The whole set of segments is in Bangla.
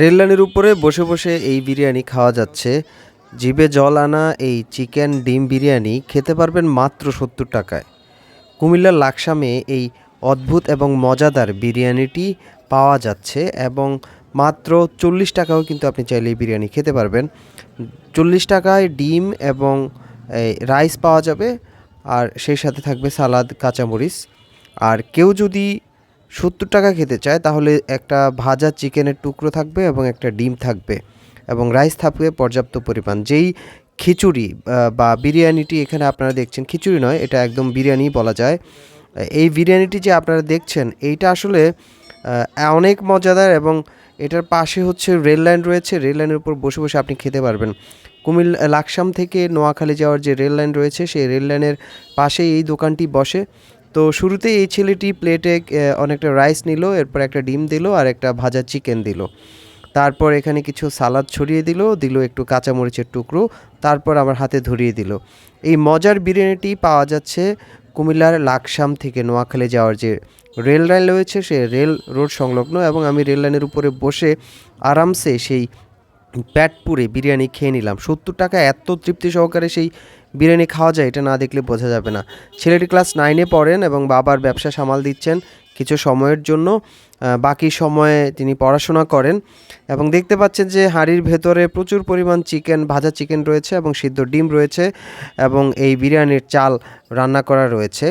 রেললাইনের উপরে বসে বসে এই বিরিয়ানি খাওয়া যাচ্ছে। জিভে জল আনা এই চিকেন ডিম বিরিয়ানি খেতে পারবেন মাত্র সত্তর টাকায়। কুমিল্লার লাকসামে এই অদ্ভুত এবং মজাদার বিরিয়ানিটি পাওয়া যাচ্ছে এবং মাত্র চল্লিশ টাকাও কিন্তু আপনি চাইলে এই বিরিয়ানি খেতে পারবেন। চল্লিশ টাকায় ডিম এবং রাইস পাওয়া যাবে, আর সেই সাথে থাকবে সালাদ, কাঁচামরিচ। আর কেউ যদি সত্তর টাকা খেতে চায়, তাহলে একটা ভাজা চিকেনের টুকরো থাকবে এবং একটা ডিম থাকবে এবং রাইস থাকবে পর্যাপ্ত পরিমাণ। যেই খিচুড়ি বা বিরিয়ানিটি এখানে আপনারা দেখছেন, খিচুড়ি নয়, এটা একদম বিরিয়ানি বলা যায়। এই বিরিয়ানিটি যে আপনারা দেখছেন, এইটা আসলে অনেক মজাদার এবং এটার পাশে হচ্ছে রেল লাইন রয়েছে। রেল লাইনের উপর বসে বসে আপনি খেতে পারবেন। কুমিল্লা লাকসাম থেকে নোয়াখালী যাওয়ার যে রেল লাইন রয়েছে, সেই রেল লাইনের পাশে এই দোকানটি বসে। তো শুরুতে এই ছেলেটি প্লেটে অনেকটা রাইস নিল, এরপর একটা ডিম দিল আর একটা ভাজা চিকেন দিল। তারপর এখানে কিছু সালাদ ছড়িয়ে দিল দিল একটু কাঁচামরিচের টুকরো, তারপর আমার হাতে ধরিয়ে দিল। এই মজার বিরিয়ানিটি পাওয়া যাচ্ছে কুমিল্লার লাকসাম থেকে নোয়াখালী যাওয়ার যে রেল লাইন রয়েছে, সে রেল রোড সংলগ্ন এবং আমি রেল লাইনের উপরে বসে আরামসে সেই প্যাট পুরে বিরিয়ানি খেয়ে নিলাম। সত্তর টাকা এত তৃপ্তি সহকারে সেই বিরিয়ানি খাওয়া যায়, এটা না দেখলে বোঝা যাবে না। ছেলেটি ক্লাস নাইনে পড়েন এবং বাবার ব্যবসা সামাল দিচ্ছেন কিছু সময়ের জন্য। বাকি সময়ে তিনি পড়াশোনা করেন এবং দেখতে পাচ্ছেন যে হাঁড়ির ভেতরে প্রচুর পরিমাণ চিকেন, ভাজা চিকেন রয়েছে এবং সিদ্ধ ডিম রয়েছে এবং এই বিরিয়ানির চাল রান্না করা রয়েছে।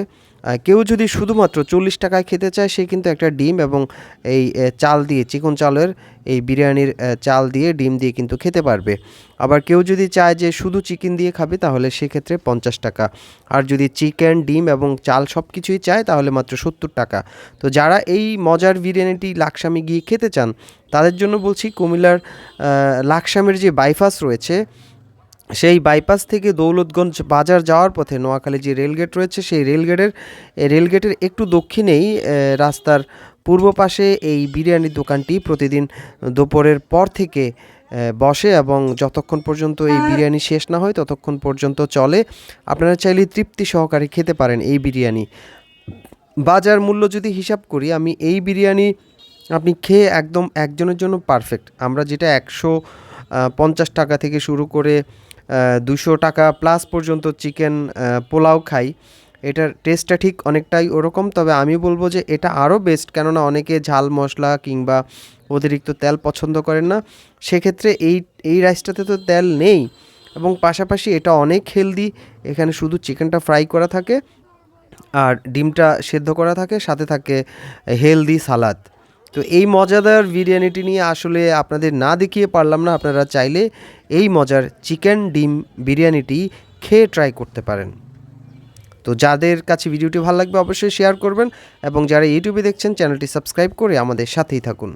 কেউ যদি শুধুমাত্র চল্লিশ টাকায় খেতে চায়, সে কিন্তু একটা ডিম এবং এই চাল দিয়ে, চিকন চালের এই বিরিয়ানির চাল দিয়ে ডিম দিয়ে কিন্তু খেতে পারবে। আবার কেউ যদি চায় যে শুধু চিকেন দিয়ে খাবে, তাহলে সেক্ষেত্রে পঞ্চাশ টাকা। আর যদি চিকেন, ডিম এবং চাল সব কিছুই চায়, তাহলে মাত্র সত্তর টাকা। তো যারা এই মজার বিরিয়ানিটি লাকসামে গিয়ে খেতে চান, তাদের জন্য বলছি কুমিল্লার লাকসামের যে বাইপাস রয়েছে সেই বাইপাস থেকে দৌলতগঞ্জ বাজার যাওয়ার পথে নোয়াখালী যে রেলগেট রয়েছে সেই রেলগেটের রেলগেটের একটু দক্ষিণেই রাস্তার পূর্ব পাশে এই বিরিয়ানির দোকানটি প্রতিদিন দুপুরের পর থেকে বসে এবং যতক্ষণ পর্যন্ত এই বিরিয়ানি শেষ না হয় ততক্ষণ পর্যন্ত চলে। আপনারা চাইলে তৃপ্তি সহকারে খেতে পারেন এই বিরিয়ানি। বাজার মূল্য যদি হিসাব করি আমি এই বিরিয়ানি আপনি খেয়ে একদম একজনের জন্য পারফেক্ট আমরা যেটা একশো পঞ্চাশ টাকা থেকে শুরু করে দুশো টাকা প্লাস পর্যন্ত চিকেন পোলাও খাই। এটার টেস্টটা ঠিক অনেকটাই ওরকম, তবে আমি বলব যে এটা আরও বেস্ট কেননা অনেকে ঝাল মশলা কিংবা অতিরিক্ত তেল পছন্দ করেন না। সেক্ষেত্রে এই এই রাইসটাতে তো তেল নেই। এবং পাশাপাশি এটা অনেক হেলদি এখানে শুধু চিকেনটা ফ্রাই করা থাকে, আর ডিমটা সেদ্ধ করা থাকে, সাথে থাকে হেলদি সালাদ তো এই মজাদার বিরিয়ানিটি নিয়ে আসলে আপনাদের না দেখিয়ে পারলাম না, আপনারা চাইলে এই মজার চিকেন ডিম বিরিয়ানিটি খেয়ে ট্রাই করতে পারেন। তো যাদের কাছে ভিডিওটি ভালো লাগবে অবশ্যই শেয়ার করবেন এবং যারা ইউটিউবে দেখছেন, চ্যানেলটি সাবস্ক্রাইব করে আমাদের সাথেই থাকুন।